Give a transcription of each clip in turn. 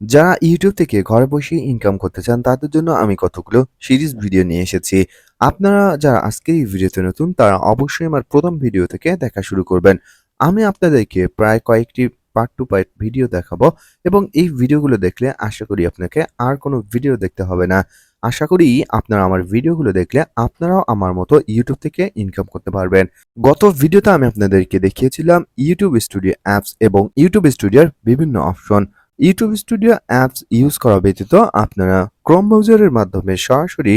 যারা ইউটিউব থেকে ঘরে বসে ইনকাম করতে চান, তাদের জন্য আমি কতগুলো সিরিজ ভিডিও নিয়ে এসেছি। আপনারা যারা আজকের এই ভিডিওতে নতুন, তারা অবশ্যই আমার প্রথম ভিডিও থেকে দেখা শুরু করবেন। আমি আপনাদেরকে প্রায় কয়েকটি পার্ট টু পার্ট ভিডিও দেখাবো এবং এই ভিডিওগুলো দেখলে আশা করি আপনাকে আর কোনো ভিডিও দেখতে হবে না। আশা করি আপনারা আমার ভিডিওগুলো দেখলে আপনারাও আমার মতো ইউটিউব থেকে ইনকাম করতে পারবেন। গত ভিডিওতে আমি আপনাদেরকে দেখিয়েছিলাম ইউটিউব স্টুডিও অ্যাপস এবং ইউটিউব স্টুডিওর বিভিন্ন option YouTube studio apps use করা ব্যতীত আপনারা ক্রোম ব্রাউজারের মাধ্যমে সরাসরি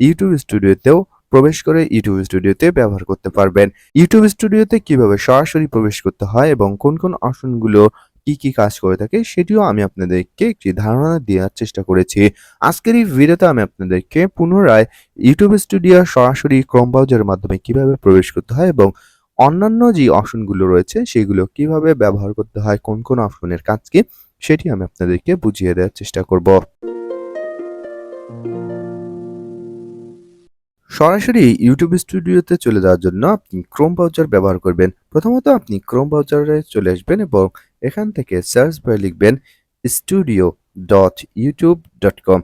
ইউটিউব স্টুডিওতেও প্রবেশ করে ইউটিউব স্টুডিওতে ব্যবহার করতে পারবেন। ইউটিউব স্টুডিওতে কীভাবে সরাসরি প্রবেশ করতে হয় এবং কোন কোন অপশনগুলো কি কি কাজ করে থাকে সেটিও আমি আপনাদেরকে একটি ধারণা দেওয়ার চেষ্টা করেছি। আজকের এই ভিডিওতে আমি আপনাদেরকে পুনরায় ইউটিউব স্টুডিও সরাসরি ক্রোম ব্রাউজারের মাধ্যমে কীভাবে প্রবেশ করতে হয় এবং অন্যান্য যে অপশনগুলো রয়েছে সেগুলো কীভাবে ব্যবহার করতে হয়, কোন কোন অপশনের কাজ কি সেটি আমি আপনাদেরকে বুঝিয়ে দেওয়ার চেষ্টা করব। সরাসরি ইউটিউব স্টুডিওতে চলে যাওয়ার জন্য আপনি ক্রোম ব্রাউজার ব্যবহার করবেন। প্রথমত আপনি ক্রোম ব্রাউজারে চলে আসবেন এবং এখান থেকে সার্চ বারে লিখবেন studio dot YouTube dot com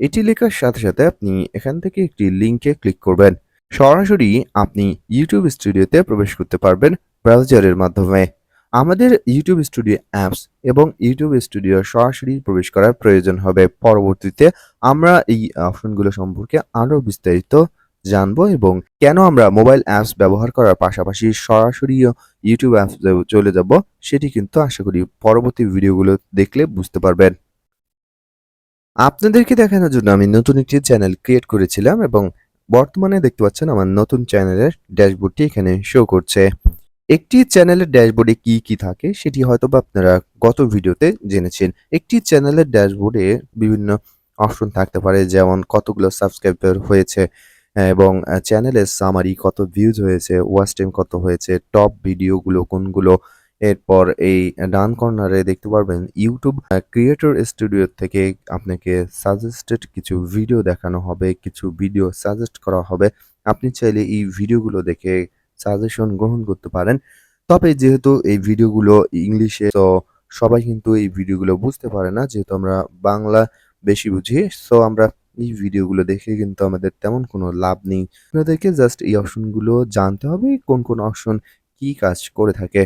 এটি লেখার সাথে সাথে আপনি এখান থেকে একটি লিঙ্কে ক্লিক করবেন। সরাসরি আপনি ইউটিউব স্টুডিওতে প্রবেশ করতে পারবেন ব্রাউজারের মাধ্যমে। আমাদের ইউটিউব স্টুডিও অ্যাপস এবং ইউটিউব স্টুডিও সরাসরি প্রবেশ করার প্রয়োজন হবে। পরবর্তীতে আমরা এই অপশনগুলো সম্পর্কে আরও বিস্তারিত জানব এবং কেন আমরা মোবাইল অ্যাপস ব্যবহার করার পাশাপাশি সরাসরি ইউটিউব অ্যাপস চলে যাব সেটি কিন্তু আশা করি পরবর্তী ভিডিওগুলো দেখলে বুঝতে পারবেন। আপনাদেরকে দেখানোর জন্য আমি নতুন একটি চ্যানেল ক্রিয়েট করেছিলাম এবং বর্তমানে দেখতে পাচ্ছেন আমার নতুন চ্যানেলের ড্যাশবোর্ডটি এখানে শো করছে। একটি চ্যানেলের ড্যাশবোর্ডে কি কি থাকে সেটি হয়তো বা আপনারা গত ভিডিওতে জেনেছেন। একটি চ্যানেলের ড্যাশবোর্ডে বিভিন্ন অপশন থাকতে পারে, যেমন কতগুলো সাবস্ক্রাইবার হয়েছে এবং চ্যানেলের সামারি কত ভিউজ হয়েছে ওয়াচ টাইম কত হয়েছে টপ ভিডিওগুলো কোনগুলো, এরপর এই ডান কর্নারে দেখতে পারবেন ইউটিউব ক্রিয়েটর স্টুডিও থেকে আপনাকে সাজেস্টেড কিছু ভিডিও দেখানো হবে, কিছু ভিডিও সাজেস্ট করা হবে। আপনি চাইলে এই ভিডিওগুলো দেখে সাজেশন গ্রহণ করতে পারেন। তবে যেহেতু এই ভিডিওগুলো ইংলিশে, তো সবাই কিন্তু এই ভিডিওগুলো বুঝতে পারে না, যেহেতু আমরা বাংলা বেশি বুঝি। সো আমরা এই ভিডিওগুলো দেখে কিন্তু আমাদের তেমন কোনো লাভ নেই। আপনাদেরকে জাস্ট এই অপশনগুলো জানতে হবে, কোন কোন অপশন কি কাজ করে থাকে।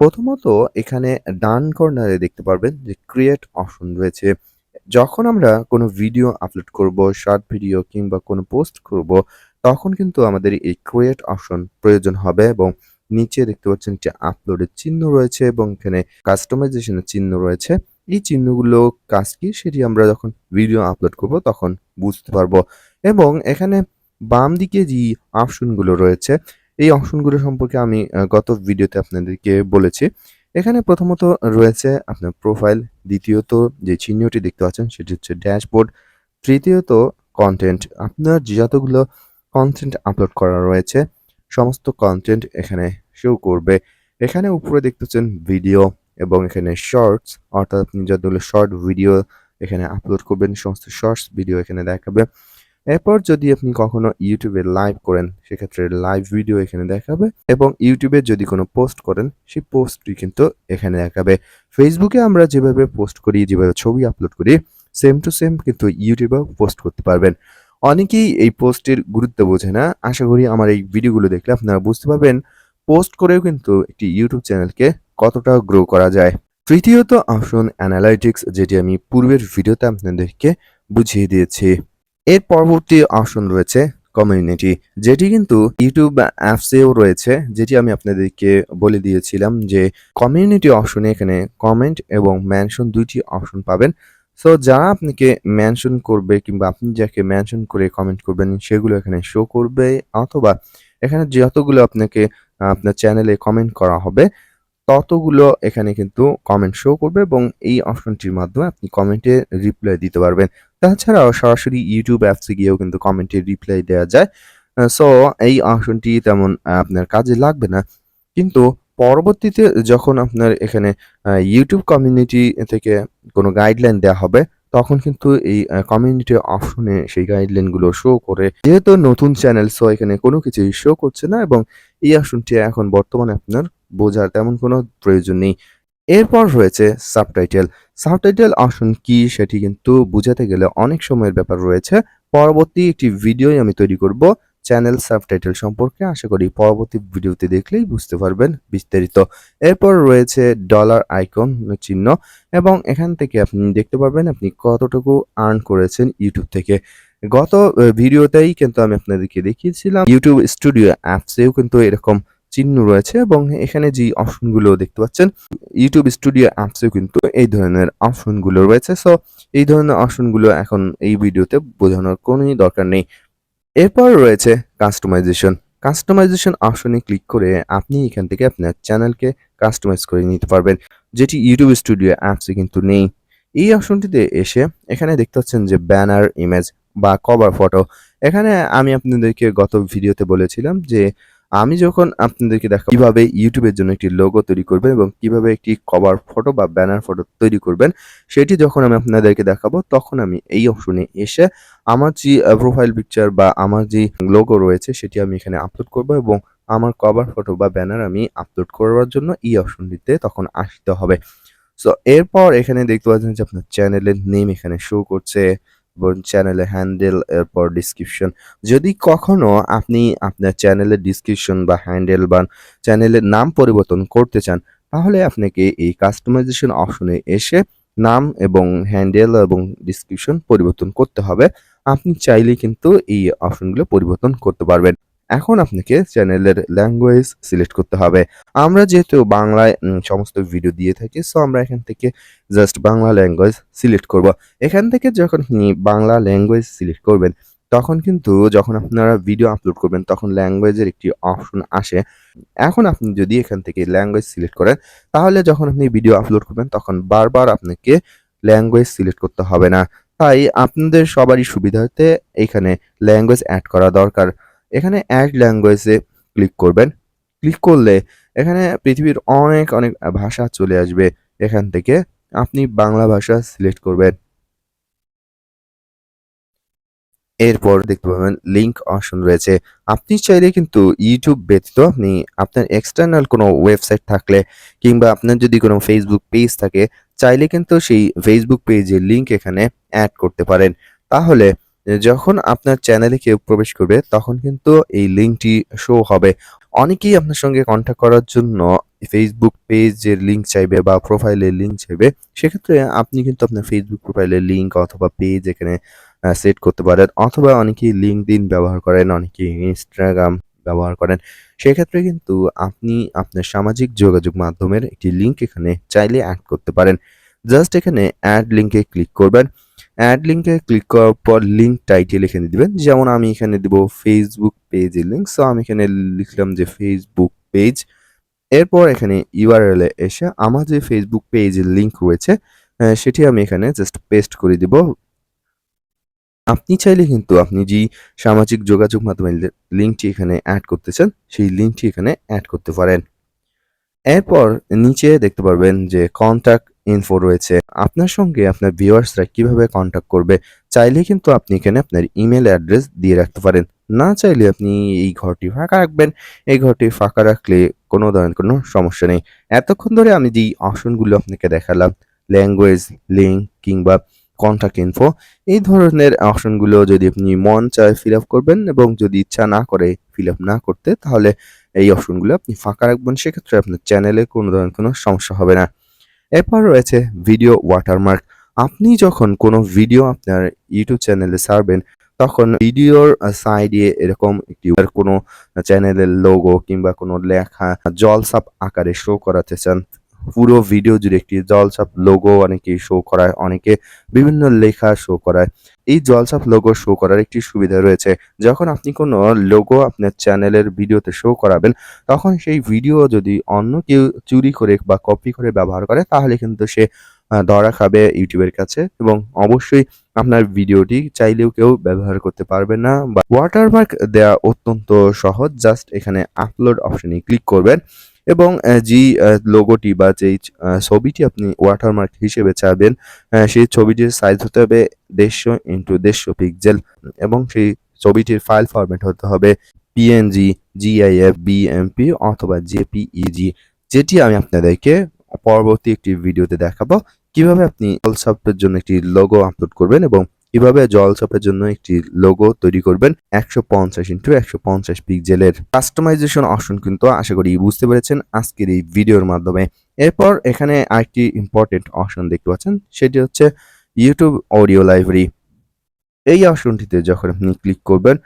প্রথমত, এখানে ডান কর্নারে দেখতে পারবেন যে ক্রিয়েট অপশন রয়েছে। যখন আমরা কোনো ভিডিও আপলোড করব শর্ট ভিডিও কিংবা কোনো পোস্ট করব তখন কিন্তু আমাদের এই ক্রিয়েট অপশন প্রয়োজন হবে এবং নিচে দেখতে পাচ্ছেন যে আপলোডের চিহ্ন রয়েছে এবং এখানে কাস্টমাইজেশনের চিহ্ন রয়েছে। এই চিহ্নগুলো কাজ কি? সেটি আমরা যখন ভিডিও আপলোড করব তখন বুঝতে পারব। এবং এখানে বাম দিকে যে অপশনগুলো রয়েছে, এই অপশনগুলো সম্পর্কে আমি গত ভিডিওতে আপনাদেরকে বলেছি। এখানে প্রথমত রয়েছে আপনার প্রোফাইল দ্বিতীয়ত যে চিহ্নটি দেখতে পাচ্ছেন সেটি হচ্ছে ড্যাশবোর্ড তৃতীয়ত কন্টেন্ট আপনার যতগুলো কন্টেন্ট আপলোড করা রয়েছে। সমস্ত কন্টেন্ট এখানে শো করবে। এখানে উপরে দেখতেছেন ভিডিও এবং এখানে শর্টস অর্থাৎ আপনি যতগুলো শর্ট ভিডিও এখানে আপলোড করবেন, সমস্ত শর্টস ভিডিও এখানে দেখাবে। এরপর যদি আপনি কখনো ইউটিউবে লাইভ করেন, সেক্ষেত্রে লাইভ ভিডিও এখানে দেখাবে এবং ইউটিউবে যদি কোনো পোস্ট করেন, সেই পোস্টটি কিন্তু এখানে দেখাবে। ফেসবুকে আমরা যেভাবে পোস্ট করি, যেভাবে ছবি আপলোড করি সেম টু সেম কিন্তু ইউটিউবেও পোস্ট করতে পারবেন। অনেকেই এই পোস্টের গুরুত্ব বোঝে না। আশা করি আমার এই ভিডিওগুলো দেখলে আপনারা বুঝতে পারবেন পোস্ট করেও কিন্তু একটি ইউটিউব চ্যানেলকে কতটা গ্রো করা যায়। তৃতীয়ত অপশন অ্যানালাইটিক্স যেটি আমি পূর্বের ভিডিওতে আপনাদেরকে বুঝিয়ে দিয়েছি। এর পরবর্তী অপশন রয়েছে কমিউনিটি যেটি কিন্তু ইউটিউব অ্যাপসেও রয়েছে, যেটি আমি আপনাদেরকে বলে দিয়েছিলাম যে কমিউনিটি অপশনে এখানে কমেন্ট এবং ম্যানশন দুইটি অপশন পাবেন। সো যারা আপনাকে মেনশন করবে কিংবা আপনি যাকে মেনশন করে কমেন্ট করবেন, সেগুলো এখানে শো করবে অথবা এখানে যতগুলো আপনাকে, আপনার চ্যানেলে কমেন্ট করা হবে, ততগুলো এখানে কিন্তু কমেন্ট শো করবে এবং এই অপশনটির মাধ্যমে আপনি কমেন্টে রিপ্লাই দিতে পারবেন। তাছাড়াও সরাসরি ইউটিউব অ্যাপসে গিয়েও কিন্তু কমেন্টে রিপ্লাই দেওয়া যায়। সো এই অপশনটি তেমন আপনার কাজে লাগবে না। কিন্তু পরবর্তীতে যখন আপনার এখানে ইউটিউব কমিউনিটি থেকে কোনো গাইডলাইন দেওয়া হবে, তখন কিন্তু এই কমিউনিটি অপশনে সেই গাইডলাইনগুলো শো করে। যেহেতু নতুন চ্যানেল সো এখানে কোনো কিছুই শো করছে না এবং এই অপশনটি এখন বর্তমানে আপনার বোঝার তেমন কোনো প্রয়োজন নেই। এরপর রয়েছে সাবটাইটেল সাবটাইটেল অপশন কি সেটি কিন্তু বুঝাতে গেলে অনেক সময়ের ব্যাপার রয়েছে। পরবর্তী একটি ভিডিওই আমি তৈরি করব। চ্যানেল সাবটাইটেল সম্পর্কে আশা করি পরবর্তী ভিডিওতে দেখলেই বুঝতে পারবেন বিস্তারিত। এরপর রয়েছে ডলার আইকন চিহ্ন এবং এখান থেকে আপনি দেখতে পারবেন আপনি কতটুকু আর্ন করেছেন ইউটিউব থেকে। গত ভিডিওতেই কিন্তু আমি আপনাদেরকে দেখিয়েছিলাম ইউটিউব স্টুডিও অ্যাপসেও কিন্তু এরকম চিহ্ন রয়েছে এবং এখানে যে অপশনগুলো দেখতে পাচ্ছেন ইউটিউব স্টুডিও অ্যাপসেও কিন্তু এই ধরনের অপশনগুলো রয়েছে। সো এই ধরনের অপশনগুলো এখন এই ভিডিওতে বোঝানোর কোনোই দরকার নেই। এরপর রয়েছে কাস্টমাইজেশন কাস্টমাইজেশন অপশনে ক্লিক করে আপনি এখান থেকে আপনার চ্যানেলকে কাস্টমাইজ করে নিতে পারবেন, যেটি ইউটিউব স্টুডিও অ্যাপসে কিন্তু নেই। এই অপশনটিতে এসে এখানে দেখতে পাচ্ছেন যে ব্যানার ইমেজ বা কভার ফটো এখানে আমি আপনাদেরকে গত ভিডিওতে বলেছিলাম যে আমি যখন আপনাদেরকে দেখাবো কীভাবে ইউটিউবের জন্য একটি লোগো তৈরি করবেন এবং কীভাবে একটি কভার ফটো বা ব্যানার ফটো তৈরি করবেন, সেটি যখন আমি আপনাদেরকে দেখাবো, তখন আমি এই অপশনে এসে আমার যে প্রোফাইল পিকচার বা আমার যে লোগো রয়েছে, সেটি আমি এখানে আপলোড করব এবং আমার কভার ফটো বা ব্যানার আমি আপলোড করার জন্য এই অপশনটিতে তখন আসতে হবে। সো এরপর এখানে দেখতে পাচ্ছেন যে আপনার চ্যানেলের নেম এখানে শো করছে। এবং চ্যানেলে হ্যান্ডেল এরপর ডিসক্রিপশন যদি কখনো আপনি আপনার চ্যানেলের ডিসক্রিপশন বা হ্যান্ডেল বা চ্যানেলের নাম পরিবর্তন করতে চান, তাহলে আপনাকে এই কাস্টমাইজেশন অপশনে এসে নাম এবং হ্যান্ডেল এবং ডিসক্রিপশন পরিবর্তন করতে হবে। আপনি চাইলে কিন্তু এই অপশনগুলো পরিবর্তন করতে পারবেন। এখন আপনাকে চ্যানেলের ল্যাঙ্গুয়েজ সিলেক্ট করতে হবে। আমরা যেহেতু বাংলায় সমস্ত ভিডিও দিয়ে থাকি সো আমরা এখান থেকে জাস্ট বাংলা ল্যাঙ্গুয়েজ সিলেক্ট করব। এখান থেকে যখন আপনি বাংলা ল্যাঙ্গুয়েজ সিলেক্ট করবেন, তখন কিন্তু যখন আপনারা ভিডিও আপলোড করবেন, তখন ল্যাঙ্গুয়েজের একটি অপশন আসে। এখন আপনি যদি এখান থেকে ল্যাঙ্গুয়েজ সিলেক্ট করেন, তাহলে যখন আপনি ভিডিও আপলোড করবেন, তখন বারবার আপনাকে ল্যাঙ্গুয়েজ সিলেক্ট করতে হবে না। তাই আপনাদের সবারই সুবিধাতে এখানে ল্যাঙ্গুয়েজ অ্যাড করা দরকার। এখানে অ্যাড ল্যাঙ্গুয়েজে ক্লিক করবেন। ক্লিক করলে এখানে পৃথিবীর অনেক অনেক ভাষা চলে আসবে। এখান থেকে আপনি বাংলা ভাষা সিলেক্ট করবেন। এরপর দেখতে পাবেন লিঙ্ক অপশন রয়েছে। আপনি চাইলে কিন্তু ইউটিউব ব্যতীত আপনি আপনার এক্সটার্নাল কোনো ওয়েবসাইট থাকলে কিংবা আপনার যদি কোনো ফেসবুক পেজ থাকে, চাইলে কিন্তু সেই ফেসবুক পেজের লিঙ্ক এখানে অ্যাড করতে পারেন। তাহলে যখন আপনার চ্যানেলে কেউ প্রবেশ করবে, তখন কিন্তু এই লিঙ্কটি শো হবে। অনেকেই আপনার সঙ্গে কন্ট্যাক্ট করার জন্য ফেসবুক পেজের লিঙ্ক চাইবে বা প্রোফাইলের লিঙ্ক চাইবে। সেক্ষেত্রে আপনি কিন্তু আপনার ফেসবুক প্রোফাইলের লিঙ্ক অথবা পেজ এখানে সেট করতে পারেন অথবা অনেকেই লিঙ্কডিন ব্যবহার করেন, অনেকেই ইনস্টাগ্রাম ব্যবহার করেন। সেক্ষেত্রে কিন্তু আপনি আপনার সামাজিক যোগাযোগ মাধ্যমের একটি লিঙ্ক এখানে চাইলে অ্যাড করতে পারেন। জাস্ট এখানে অ্যাড লিঙ্কে ক্লিক করবেন। অ্যাড লিঙ্কে ক্লিক করার পর লিঙ্ক টাইটেল এখানে দিবেন। যেমন আমি এখানে দিব ফেসবুক পেজের লিঙ্ক সো আমি এখানে লিখলাম যে ফেসবুক পেজ এরপর এখানে ইউআরএল এ এসে আমার যে ফেসবুক পেজের লিঙ্ক রয়েছে সেটি আমি এখানে জাস্ট পেস্ট করে দিব। আপনি চাইলে কিন্তু আপনি যে সামাজিক যোগাযোগ মাধ্যমের লিঙ্কটি এখানে অ্যাড করতে চান, সেই লিঙ্কটি এখানে অ্যাড করতে পারেন। এরপর নিচে দেখতে পারবেন যে কন্ট্যাক্ট ইনফো রয়েছে। আপনার সঙ্গে আপনার ভিউয়ার্সরা কীভাবে কন্ট্যাক্ট করবে, চাইলে কিন্তু আপনি এখানে আপনার ইমেল অ্যাড্রেস দিয়ে রাখতে পারেন। না চাইলে আপনি এই ঘরটি ফাঁকা রাখবেন। এই ঘরটি ফাঁকা রাখলে কোনো ধরনের কোনো সমস্যা নেই। এতক্ষণ ধরে আমি যেই অপশনগুলো আপনাকে দেখালাম ল্যাঙ্গুয়েজ লিঙ্ক কিংবা কন্ট্যাক্ট ইনফো এই ধরনের অপশনগুলো যদি আপনি মন চায় ফিল আপ করবেন এবং যদি ইচ্ছা না করে ফিল আপ না করতে, তাহলে এই অপশনগুলো আপনি ফাঁকা রাখবেন। সেক্ষেত্রে আপনার চ্যানেলে কোনো ধরনের কোনো সমস্যা হবে না। এরপর রয়েছে ভিডিও ওয়াটারমার্ক আপনি যখন কোনো ভিডিও আপনার ইউটিউব চ্যানেলে সারবেন তখন ভিডিওর সাইডে এরকম একটি কোনো চ্যানেলের লোগো কিংবা কোনো লেখা জলসাপ আকারে শো করাতে চান। পুরো ভিডিও জুড়ে একটি জলসাপ লোগো অনেকে শো করায়, অনেকে বিভিন্ন লেখা শো করায়। এই জলসাপ লোগো শো করার একটি সুবিধা রয়েছে। যখন আপনি কোনো লোগো আপনার চ্যানেলের ভিডিওতে শো করাবেন, তখন সেই ভিডিও যদি অন্য কেউ চুরি করে বা কপি করে ব্যবহার করে, তাহলে কিন্তু সে ধরা খাবে ইউটিউবের কাছে এবং অবশ্যই আপনার ভিডিওটি চাইলেও কেউ ব্যবহার করতে পারবে না বা ওয়াটারমার্ক দেওয়া অত্যন্ত সহজ। জাস্ট এখানে আপলোড অপশনে ক্লিক করবেন। এবং যেই লোগোটি বা যেই ছবিটি আপনি ওয়াটারমার্ক হিসেবে চাইবেন আহ, সেই ছবিটির সাইজ হতে হবে দেড়শো ইন্টু দেড়শো পিক্সেল এবং সেই ছবিটির ফাইল ফরম্যাট হতে হবে পিএনজি জিআইএফ বিএমপি অথবা জেপিইজি যেটি আমি আপনাদেরকে পরবর্তী একটি ভিডিওতে দেখাবো। কীভাবে আপনি জলসাপের জন্য একটি লোগো আপলোড করবেন এবং কীভাবে জলসাপের জন্য একটি লোগো তৈরি করবেন একশো পঞ্চাশ ইন্টু একশো পঞ্চাশ পিক্সেলের কাস্টমাইজেশন অপশন কিন্তু আশা করি বুঝতে পেরেছেন আজকের এই ভিডিওর মাধ্যমে। এরপর এখানে আরেকটি ইম্পর্টেন্ট অপশন দেখতে পাচ্ছেন, সেটি হচ্ছে ইউটিউব অডিও লাইব্রেরি এই অপশনটিতে যখন আপনি ক্লিক করবেন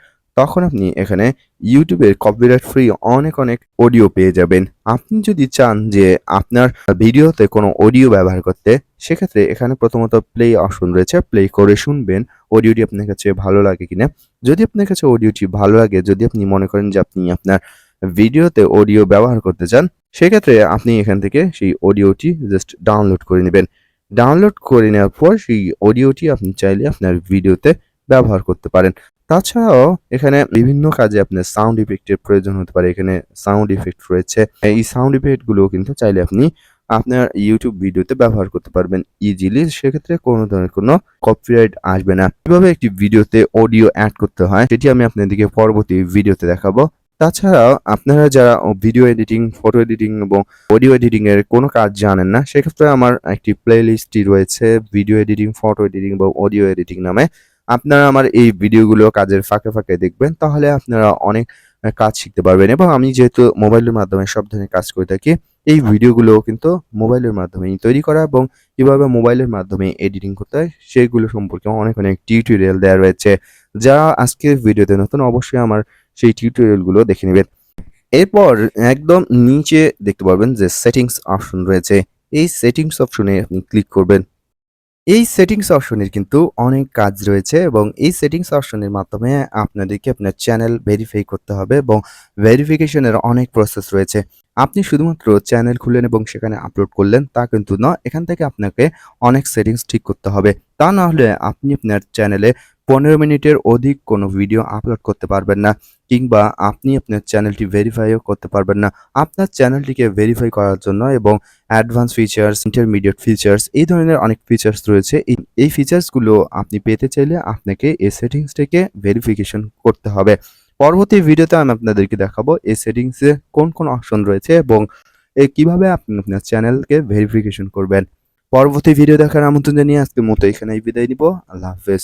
তখন আপনি এখানে ইউটিউবের কপিরাইট ফ্রি অনেক অনেক অডিও পেয়ে যাবেন। আপনি যদি চান যে আপনার ভিডিওতে কোনো অডিও ব্যবহার করতে, সেক্ষেত্রে এখানে প্রথমত প্লে অপশন রয়েছে প্লে করে শুনবেন অডিওটি আপনার কাছে ভালো লাগে কিনা। যদি আপনার কাছে অডিওটি ভালো লাগে, যদি আপনি মনে করেন যে আপনি আপনার ভিডিওতে অডিও ব্যবহার করতে চান, সেক্ষেত্রে আপনি এখান থেকে সেই অডিওটি জাস্ট ডাউনলোড করে নেবেন। ডাউনলোড করে নেওয়ার পর সেই অডিওটি আপনি চাইলে আপনার ভিডিওতে ব্যবহার করতে পারেন। তাছাড়াও এখানে বিভিন্ন কাজে আপনার সাউন্ড ইফেক্টের প্রয়োজন হতে পারে, এখানে সাউন্ড ইফেক্ট রয়েছে। এই সাউন্ড ইফেক্টগুলো কিন্তু চাইলে আপনি আপনার ইউটিউব ভিডিওতে ব্যবহার করতে পারবেন ইজিলি সেক্ষেত্রে কোনো ধরনের কোনো কপিরাইট আসবে না। কীভাবে একটি ভিডিওতে অডিও অ্যাড করতে হয়, সেটি আমি আপনাদেরকে পরবর্তী ভিডিওতে দেখাবো। তাছাড়াও আপনারা যারা ভিডিও এডিটিং ফটো এডিটিং এবং অডিও এডিটিং এর কোনো কাজ জানেন না, সেক্ষেত্রে আমার একটি প্লে লিস্টটি রয়েছে ভিডিও এডিটিং ফটো এডিটিং এবং অডিও এডিটিং নামে। আপনারা আমার এই ভিডিওগুলো কাজের ফাঁকে ফাঁকে দেখবেন, তাহলে আপনারা অনেক কাজ শিখতে পারবেন এবং আমি যেহেতু মোবাইলের মাধ্যমে সব ধরনের কাজ করে থাকি, এই ভিডিওগুলো কিন্তু মোবাইলের মাধ্যমেই তৈরি করা এবং কীভাবে মোবাইলের মাধ্যমে এডিটিং করতে হয় সেইগুলো সম্পর্কে অনেক অনেক টিউটোরিয়াল দেওয়া রয়েছে। যারা আজকের ভিডিওতে নতুন, অবশ্যই আমার সেই টিউটোরিয়ালগুলো দেখে নেবেন। এরপর একদম নিচে দেখতে পারবেন যে সেটিংস অপশন রয়েছে। এই সেটিংস অপশনে আপনি ক্লিক করবেন। এই সেটিংস অপশনের কিন্তু অনেক কাজ রয়েছে এবং এই সেটিংস অপশনের মাধ্যমে আপনাদেরকে আপনার চ্যানেল ভেরিফাই করতে হবে এবং ভেরিফিকেশনের অনেক প্রসেস রয়েছে। আপনি শুধুমাত্র চ্যানেল খুললেন এবং সেখানে আপলোড করলেন, তা কিন্তু না এখান থেকে আপনাকে অনেক সেটিংস ঠিক করতে হবে। তা না হলে আপনি আপনার চ্যানেলে পনেরো মিনিটের অধিক কোনো ভিডিও আপলোড করতে পারবেন না, কিংবা আপনি আপনার চ্যানেলটি ভেরিফাইও করতে পারবেন না। আপনার চ্যানেলটিকে ভেরিফাই করার জন্য এবং অ্যাডভান্স ফিচার্স ইন্টারমিডিয়েট ফিচার্স এই ধরনের অনেক ফিচার্স রয়েছে। এই ফিচার্সগুলো আপনি পেতে চাইলে আপনাকে এই সেটিংসটাকে ভেরিফিকেশন করতে হবে। পরবর্তী ভিডিওতে আমি আপনাদেরকে দেখাবো এই সেটিংসে কোন কোন অপশন রয়েছে এবং এ কীভাবে আপনি আপনার চ্যানেলকে ভেরিফিকেশন করবেন। পরবর্তী ভিডিও দেখার আমন্ত্রণ জানিয়ে আজকের মতো এখানেই বিদায় নিব। আল্লাহ হাফেজ।